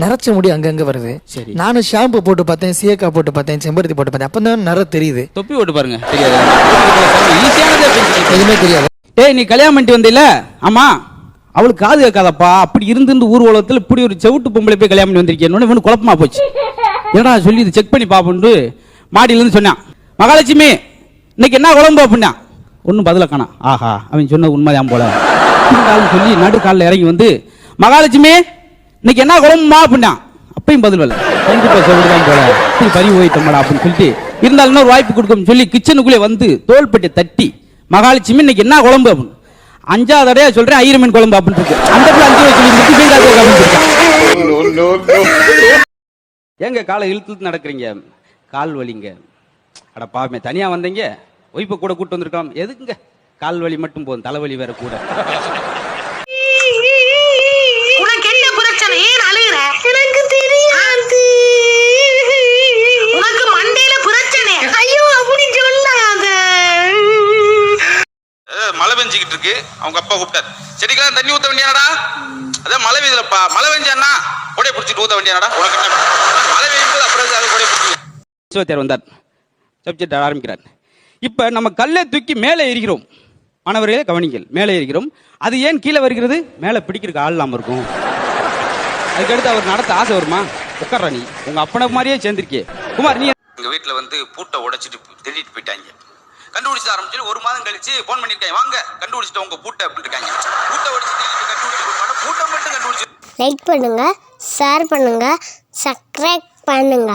நரைச்ச முடி அங்கங்க வருது. சரி. நானும் ஷாம்பு போட்டு பார்த்தேன் சீயக்கா போட்டு பார்த்தேன் செம்பருத்தி போட்டு பார்த்தேன். அப்பதான் நிற தெரியுது. தொப்பி ஓட்டு பாருங்க. தெரியாது. எதுவுமே தெரியாது. ஏய் நீ கல்யாணம் பண்ணிட்டு வந்தில ஆமா. அவளுக்கு காது கேட்காதப்பா. அப்படி இருந்து இருந்து ஊர் உலகத்துல இப்படி ஒரு செவிட்டு பொம்பளை போய் கல்யாணம் பண்ணி வந்திருக்கேன்னு இவனு குழப்பமா போச்சு. ஏடா சொல்லி இது செக் பண்ணி பாப்போம்னு மாடியில இருந்து சொன்னான். மகாலட்சுமி இன்னைக்கு என்ன குழம்பு அப்படின்னா? ஒன்றும் பதில காணா. ஆஹா அவன் சொன்னது உண்மைதான் போல. சொல்லி நடுக்காலில் இறங்கி வந்து மகாலட்சுமி இன்னைக்கு என்ன குழம்புமா அப்படின்னா அப்பயும் பதில் வரல. கண்டிப்பா சொல்லிதான் போல இப்படி பறி போயிட்டோம்டா அப்படின்னு சொல்லிட்டு இருந்தாலும் இன்னொரு வாய்ப்பு கொடுக்கும் சொல்லி கிச்சனுக்குள்ளே வந்து தோள்பட்டை தட்டி மகாலட்சுமி இன்னைக்கு என்ன குழம்பு அப்படின்னு. அஞ்சாவது தடையா சொல்றேன் ஐயர் மீன் குழம்பு அப்படின்னு இருக்கு. அந்த பிள்ளை அஞ்சு சொல்லி. ஏங்க காலை இழுத்து நடக்கிறீங்க? கால் வலிங்க. அட பாவமே தனியா வந்தீங்க? ஒய்ஃபை கூட கூட்டு வந்திருக்கலாம். எதுக்குங்க? கால் வலி மட்டும் போதும் தலைவலி வேற கூட. பெஞ்சிக்கிட்டு இருக்கு அவங்க அப்பா கூப்பிட்டாரு. செடிக்கெல்லாம் தண்ணி ஊத்த வேண்டியானடா அதான் மழை பெய்யுதுலப்பா. மழை பெஞ்சானா கொடை பிடிச்சிட்டு ஊத்த வேண்டியானடா உனக்கு மழை பெய்யும் போது அப்புறம் அதை கொடை பிடிச்சி வந்தார். சப்ஜெக்ட் ஆரம்பிக்கிறார். இப்போ நம்ம கல்லை தூக்கி மேலே எறிகிறோம். மாணவர்களே கவனிங்கள் மேலே எறிகிறோம். அது ஏன் கீழே வருகிறது? மேலே பிடிக்கிறதுக்கு ஆள் இல்லாமல் இருக்கும். அதுக்கடுத்து அவர் நடத்த ஆசை வருமா? உட்கார்றா நீ. உங்க அப்பனை மாதிரியே சேர்ந்திருக்கே குமார் நீ எங்க வீட்டுல வந்து பூட்டை உடைச்சிட்டு திருடிட்டு போயிட்டாங்க. கண்டுபிடிச்சு ஆரம்பிச்சு ஒரு மாதம் கழிச்சு ஃபோன் பண்ணிருக்காங்க வாங்க கண்டுபிடிச்சிட்டு உங்க பூட்டை அப்படின்னு இருக்காங்க. பூட்டை ஒடிச்சு கண்டுபிடிச்சு கொடுப்பாங்க. பூட்டை மட்டும் கண்டுபிடிச்சு லைக் பண்ணுங்க ஷேர் பண்ணுங்க சப்ஸ்கிரைப் பண்ணுங்க.